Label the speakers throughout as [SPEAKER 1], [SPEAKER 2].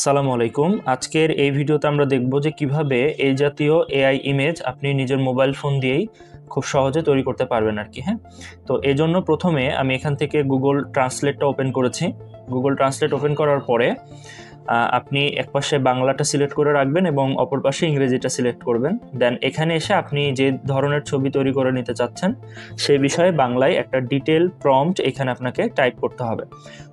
[SPEAKER 1] আসসালামু আলাইকুম। আজকের এই ভিডিওতে আমরা দেখব যে কীভাবে এই জাতীয় এআই ইমেজ আপনি নিজের মোবাইল ফোন দিয়েই খুব সহজে তৈরি করতে পারবেন আর কি হ্যাঁ? তো এই জন্য প্রথমে আমি এখান থেকে গুগল ট্রান্সলেটটা ওপেন করেছি। গুগল ট্রান্সলেট ওপেন করার পরে আহ, এক পাশে বাংলাটা সিলেক্ট করে রাখবেন এবং অপর পাশে ইংরেজিটা সিলেক্ট করবেন। দেন এখানে এসে আপনি যে ধরনের ছবি তৈরি করে নিতে চাচ্ছেন সেই বিষয়ে বাংলায় একটা ডিটেল প্রম্পট এখানে আপনাকে টাইপ করতে হবে।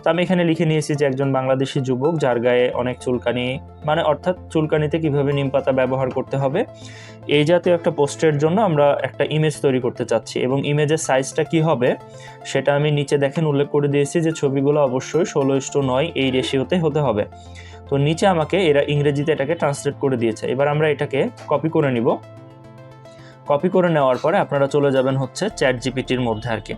[SPEAKER 1] তো আমি এখানে লিখে নিয়েছি যে একজন বাংলাদেশি যুবক যার গায়ে অনেক চুলকানি মানে অর্থাৎ চুলকানিতে কীভাবে নিম পাতা ব্যবহার করতে হবে এই জাতীয় একটা পোস্টের জন্য আমরা একটা ইমেজ তৈরি করতে চাচ্ছি। এবং ইমেজের সাইজটা কি হবে সেটা আমি নিচে দেখেন উল্লেখ করে দিয়েছি যে ছবিগুলো অবশ্যই ষোলো ইস্টু নয় এই রেশিওতে হতে হবে। তো নিচে আমাকে এরা ইংরেজিতে এটাকে ট্রান্সলেট করে দিয়েছে। এবার আমরা এটাকে কপি করে নিব। কপি করে নেওয়ার পরে আপনারা চলে যাবেন হচ্ছে চ্যাট জিপিটির মধ্যে আর কি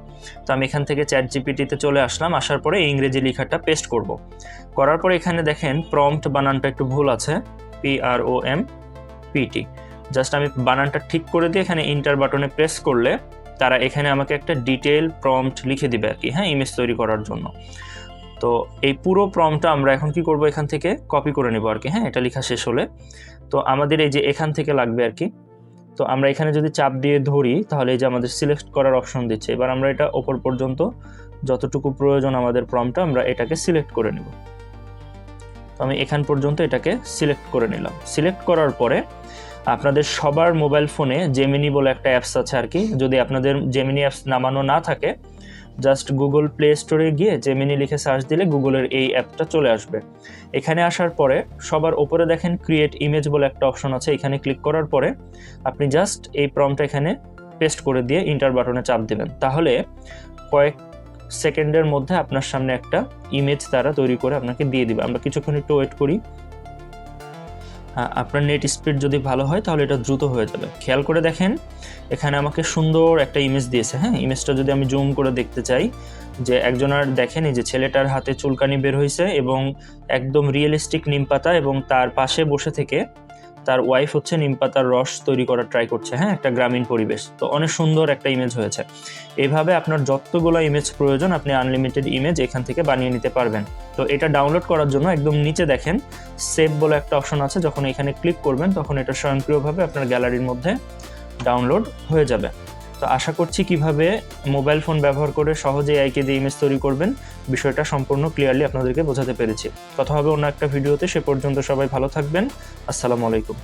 [SPEAKER 1] তো আমি এখান থেকে চ্যাট জিপিটিতে চলে আসলাম, আসার পরে ইংরেজি লেখাটা পেস্ট করব। করার পরে এখানে দেখেন প্রম্পট বানানটা একটু ভুল আছে। P R O M P T just আমি বানানটা ঠিক করে দিয়ে এখানে ইন্টার বাটনে প্রেস করলে তারা এখানে আমাকে একটা ডিটেল প্রম্পট লিখে দিবে আর কি হ্যাঁ ইমেজ তৈরি করার জন্য। তো এই পুরো প্রম্পটটা আমরা এখন কি করব এখান থেকে? কপি করে নেব আর কি হ্যাঁ? এটা লেখা শেষ হলে। তো আমাদের এই যে এখান থেকে লাগবে আর কি তো আমরা এখানে যদি চাপ দিয়ে ধরি, তাহলে এই যে আমাদের সিলেক্ট করার অপশন দিচ্ছে। এবার আমরা এটা ওপর পর্যন্ত যতটুকু প্রয়োজন আমাদের প্রম্পটটা আমরা এটাকে সিলেক্ট করে নেব। তো আমি এখান পর্যন্ত এটাকে সিলেক্ট করে নিলাম। সিলেক্ট করার পরে আপনাদের সবার মোবাইল ফোনে জেমিনি বলে একটা অ্যাপস আছে আর কি যদি আপনাদের জেমিনি অ্যাপস নামানো না থাকে জাস্ট গুগল প্লে স্টোরে গিয়ে জেমিনি লিখে সার্চ দিলে গুগলের এই অ্যাপটা চলে আসবে। এখানে আসার পরে সবার ওপরে দেখেন ক্রিয়েট ইমেজ বলে একটা অপশন আছে, এখানে ক্লিক করার পরে আপনি জাস্ট এই প্রমটা এখানে পেস্ট করে দিয়ে ইন্টার বাটনে চাপ দেবেন। তাহলে কয়েক সেকেন্ডের মধ্যে আপনার সামনে একটা ইমেজ তারা তৈরি করে আপনাকে দিয়ে দিবে। আমরা কিছুক্ষণ একটু ওয়েট করি। আপনার নেট স্পিড যদি ভালো হয়, তাহলে এটা দ্রুত হয়ে যাবে। খেয়াল করে দেখেন, এখানে আমাকে সুন্দর একটা ইমেজ দিয়েছে হ্যাঁ? ইমেজটা যদি আমি জুম করে দেখতে চাই, যে একজনের দেখেন, এই যে ছেলেটার হাতে চুলকানি বের হয়েছে এবং একদম রিয়েলিস্টিক নিম পাতা এবং তার পাশে বসে থেকে তার ওয়াইফ হচ্ছে নিমপাতার রস তৈরি করার ট্রাই করছে হ্যাঁ? একটা গ্রামীণ পরিবেশ। তো অনেক সুন্দর একটা ইমেজ হয়েছে। এভাবে আপনার যতগুলো ইমেজ প্রয়োজন, আপনি আনলিমিটেড ইমেজ এখান থেকে বানিয়ে নিতে পারবেন। তো এটা ডাউনলোড করার জন্য একদম নিচে দেখেন সেভ বলে একটা অপশন আছে, যখন এখানে ক্লিক করবেন, তখন এটা স্বয়ংক্রিয়ভাবে আপনার গ্যালারির মধ্যে ডাউনলোড হয়ে যাবে। তো আশা করছি কীভাবে মোবাইল ফোন ব্যবহার করে সহজে আইকে দিয়ে ইমেজ তৈরি করবেন, বিষয়টা সম্পূর্ণ ক্লিয়ারলি আপনাদেরকে বোঝাতে পেরেছি। কথা হবে অন্য একটা ভিডিওতে সে পর্যন্ত সবাই ভালো থাকবেন। আসসালামু আলাইকুম।